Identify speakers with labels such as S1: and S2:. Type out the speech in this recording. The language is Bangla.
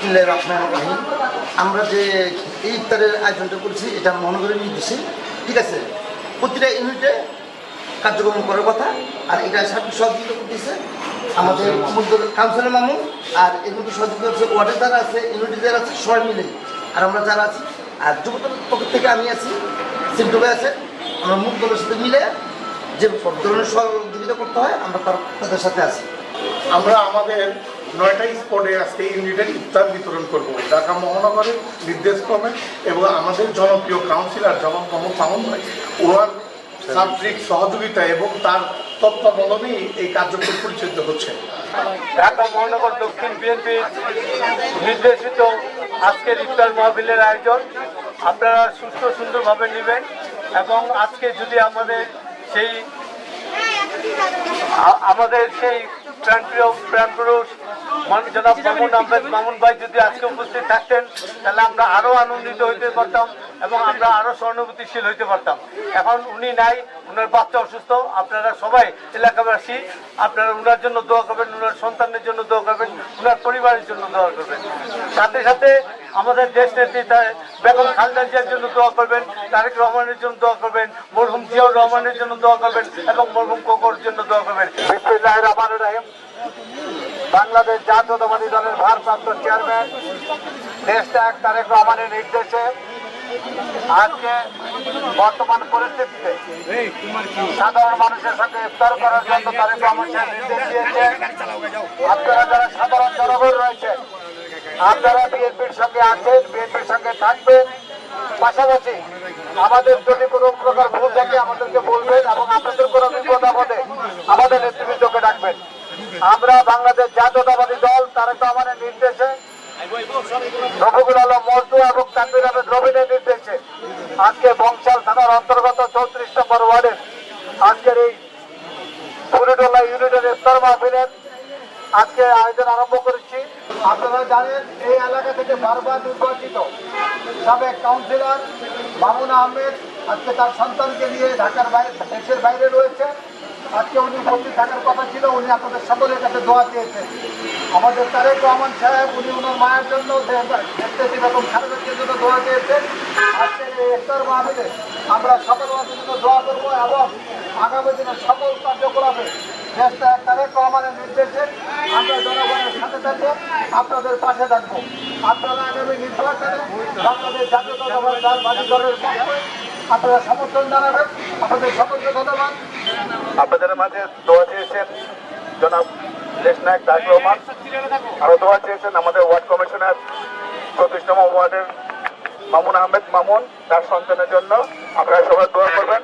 S1: বিসমিল্লাহির রহমানির রহিম আমরা যে এই ইফতারের আয়োজনটা করছি, এটা মহানগরের নির্দেশে। ঠিক আছে? প্রতিটা ইউনিটে কার্যক্রম করার কথা, আর এটা সার্বিক সহযোগিতা করতেছে আমাদের কাউন্সিলর মামুন আর এর মধ্যে সহযোগিতা হচ্ছে ওয়ার্ডের যারা আছে ইউনিটি যারা আছে, সবাই মিলে। আর আমরা যারা আছি, আর যুবদলের পক্ষ থেকে আমি আছি সিমটুবে আছে, আমরা মুখ দলের সাথে মিলে যে ধরনের সহযোগিতা করতে হয়, আমরা তার তাদের সাথে আছি।
S2: আমরা আমাদের নয়টা স্পটে আজকে ইউনিটের ইফতার বিতরণ করব। ঢাকা মহানগরের নির্দেশক্রমে এবং আমাদের জনপ্রিয় কাউন্সিলর জনাব মোহাম্মদ মামুন ভাই, ওনার সহযোগিতা এবং তার তত্ত্বাবধানেই এই কার্যক্রম পরিচালিত হচ্ছে।
S3: ঢাকা মহানগর দক্ষিণ বিএনপি নির্দেশিত আজকের ইফতার মাহফিলের আয়োজন। আপনারা সুস্থ সুন্দরভাবে নেবেন এবং আজকে যদি আমাদের সেই আমাদের সেই প্রাণপ্রিয়, প্রাণপুরুষ জনাব মামুন আহমেদ মামুন ভাই যদি আজকে উপস্থিত থাকতেন তাহলে আমরা আরও আনন্দিত হইতে পারতাম এবং আমরা আরও সহানুভূতিশীল হইতে পারতাম। এখন উনি নাই উনার বাচ্চা অসুস্থ আপনারা সবাই এলাকাবাসী আপনারা উনার জন্য দোয়া করবেন উনার সন্তানের জন্য দোয়া করবেন উনার পরিবারের জন্য দোয়া করবেন। সাথে সাথে আমাদের দেশ নেত্রী বেগম খালেদা জিয়ার জন্য দোয়া করবেন তারেক রহমানের জন্য দোয়া করবেন মরহুম জিয়াউর রহমানের জন্য দোয়া করবেন এবং মরহুম কোকর জন্য দোয়া করবেন। রহমানির রহিম। বাংলাদেশ জাতীয়তাবাদী দলের ভারপ্রাপ্ত চেয়ারম্যান। দেশ ত্যাগ তারেক রহমানের নির্দেশে। আজকে বর্তমান পরিস্থিতিতে সাধারণ মানুষের সঙ্গে ইফতার করার জন্য তারেক রহমান নির্দেশ দিয়েছে। আপনারা যারা সাধারণ জনগণ রয়েছে আপনারা বিএনপির সঙ্গে আছেন, বিএনপির সঙ্গে থাকবেন। পাশাপাশি আমাদের যদি কোনো প্রকার ভুল থাকে, আমাদেরকে বলবেন এবং আপনাদের আমরা বাংলাদেশ জাতীয়তাবাদী দল, তারেক রহমানের নির্দেশে রফিকুল আলম মজদু এবং তানবির আহমেদ রবিনের নির্দেশে আজকে বংশাল থানার অন্তর্গত চৌত্রিশ নম্বর ওয়ার্ডের আজকের এই ফুরিডোলা ইউনিটের ইফতার মাহফিলের আজকে আয়োজন আরম্ভ করেছি। আপনারা জানেন, এই এলাকা থেকে বারবার নির্বাচিত সাবেক কাউন্সিলর মামুন আহমেদ আজকে তার সন্তানকে নিয়ে ঢাকার বাইরে, দেশের বাইরে রয়েছে। আজকে উনি উপস্থিত থাকার কথা ছিল, উনি আপনাদের সকলের কাছে দোয়া চেয়েছেন। আমাদের তারেক রহমান সাহেব, উনি ওনার মায়ের জন্য দেখতে এবং খালেদার জন্য দোয়া চেয়েছেন, আজকে এই আমরা সকল মানুষের জন্য দোয়া করব এবং আগামী দিনের সকল কার্যকলাপে দেশটা তারেক রহমানের নির্দেশে আমরা জনগণের সাথে থাকব, আপনাদের পাশে থাকব। আপনারা আগামী নির্বাচনে বাংলাদেশ জাতীয়তাবাদী দলের পক্ষে আপনারা সমর্থন জানাবেন, আপনাদের সকলকে ধন্যবাদ।
S4: আপনাদের মাঝে দোয়া চেয়েছেন জনাব লেশনায়ক নায়ক তারেক রহমান। আরও দোয়া চেয়েছেন আমাদের ওয়ার্ড কমিশনার চৌত্রিশতম ওয়ার্ডের মামুন আহমেদ মামুন, তার সন্তানের জন্য। আপনারা সবাই দোয়া করবেন।